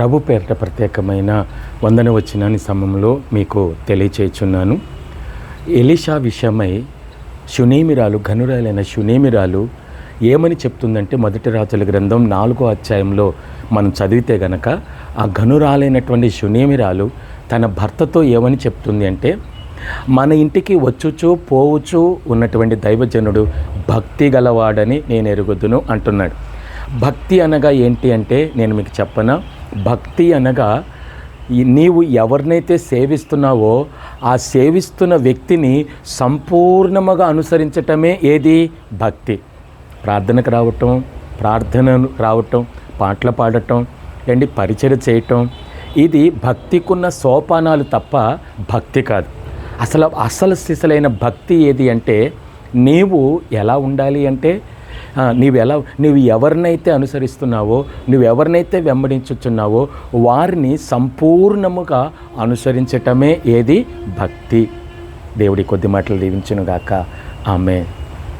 ప్రభు పేరిట ప్రత్యేకమైన వందన వచ్చిన సమయంలో మీకు తెలియచేయుచున్నాను. ఎలీషా విషయమై శునేమిరాలు ఘనురాలైన శునేమిరాలు ఏమని చెప్తుందంటే మొదటి రాజుల గ్రంథం నాలుగో అధ్యాయంలో మనం చదివితే గనక ఆ ఘనురాలైనటువంటి శునేమిరాలు తన భర్తతో ఏమని చెప్తుంది అంటే మన ఇంటికి వచ్చుచు పోవచ్చు ఉన్నటువంటి దైవజనుడు భక్తి గలవాడని నేను ఎరుగుదును అంటున్నాడు. భక్తి అనగా ఏంటి అంటే నేను మీకు చెప్పనా భక్తి అనగా నీవు ఎవరినైతే సేవిస్తున్నావో ఆ సేవిస్తున్న వ్యక్తిని సంపూర్ణముగా అనుసరించటమే ఏది? భక్తి. ప్రార్థనకు రావటం ప్రార్థనలు రావటం పాటలు పాడటం అండి పరిచయం చేయటం ఇది భక్తికున్న సోపానాలు తప్ప భక్తి కాదు. అసలు అసలు సిసలైన భక్తి ఏది అంటే నీవు ఎలా ఉండాలి అంటే నీవు ఎలా నువ్వు ఎవరినైతే అనుసరిస్తున్నావో నువ్వు ఎవరినైతే వెంబడించుచున్నావో వారిని సంపూర్ణముగా అనుసరించటమే ఏది? భక్తి. దేవుడి కొద్ది మాటలు దీవించునుగాక. ఆమె